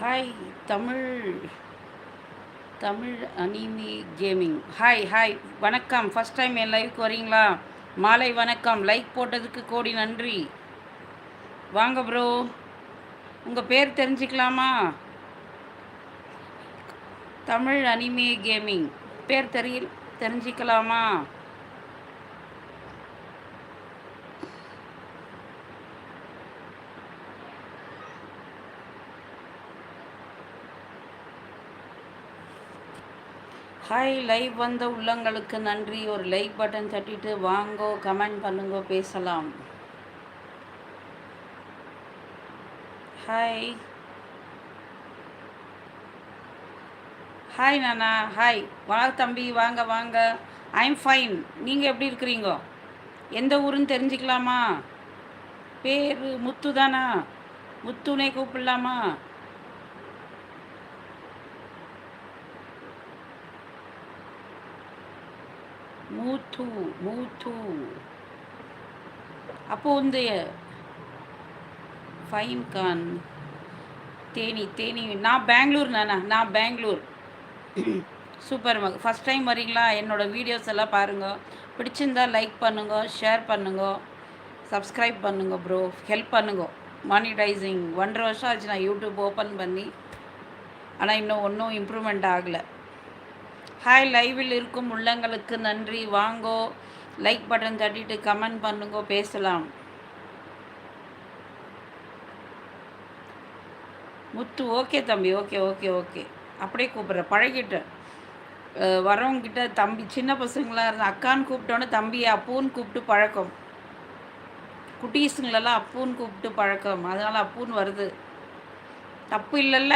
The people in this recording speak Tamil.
Hi Tamil Tamil anime gaming hi hi வணக்கம். ஃபஸ்ட் டைம் என் லைவுக்கு வரீங்களா? மாலை வணக்கம். லைக் போட்டதுக்கு கோடி நன்றி. வாங்க ப்ரோ உங்கள் பேர் தெரிஞ்சுக்கலாமா? தமிழ் அனிமே கேமிங் பேர் தெரிய தெரிஞ்சுக்கலாமா? ஹாய் லைவ் வந்த உள்ளங்களுக்கு நன்றி. ஒரு லைக் பட்டன் தட்டிட்டு வாங்கோ கமெண்ட் பண்ணுங்க பேசலாம். ஹாய் ஹாய் நானா ஹாய் வா தம்பி. வாங்க வாங்க. ஐம் ஃபைன் நீங்கள் எப்படி இருக்கிறீங்க? எந்த ஊருன்னு தெரிஞ்சுக்கலாமா? பேர் முத்து தானா முத்துனே கூப்பிடலாமா? மூத்து மூத்து. அப்போ வந்து ஃபைன் கான் தேனி தேனி. நான் பெங்களூர் நானா? நான் பெங்களூர். சூப்பர் மக ஃபஸ்ட் டைம் வரீங்களா என்னோடய வீடியோஸ் எல்லாம் பாருங்கள் பிடிச்சிருந்தா லைக் பண்ணுங்க ஷேர் பண்ணுங்க. சப்ஸ்கிரைப் பண்ணுங்க ப்ரோ ஹெல்ப் பண்ணுங்க. மானிடைசிங் ஒன்றரை வருஷம் ஆச்சு நான் யூடியூப் ஓப்பன் பண்ணி. ஆனால் இன்னும் ஒன்றும் இம்ப்ரூவ்மெண்ட் ஆகலை. ஹாய் லைவில் இருக்கும் உள்ளங்களுக்கு நன்றி. வாங்கோ. லைக் பட்டன் தட்டிட்டு கமெண்ட் பண்ணுங்கோ. பேசலாம். முத்து ஓகே தம்பி ஓகே ஓகே ஓகே அப்படியே கூப்பிட்றேன் பழகிட்டேன் வரவங்கிட்ட தம்பி சின்ன பசங்களாக இருந்த அக்கான்னு கூப்பிட்டோன்னே தம்பி அப்பூன்னு கூப்பிட்டு பழக்கம். குட்டீஸுங்களெல்லாம் அப்பூன்னு கூப்பிட்டு பழக்கம். அதனால் அப்பூன்னு வருது. தப்பு இல்லைல்ல.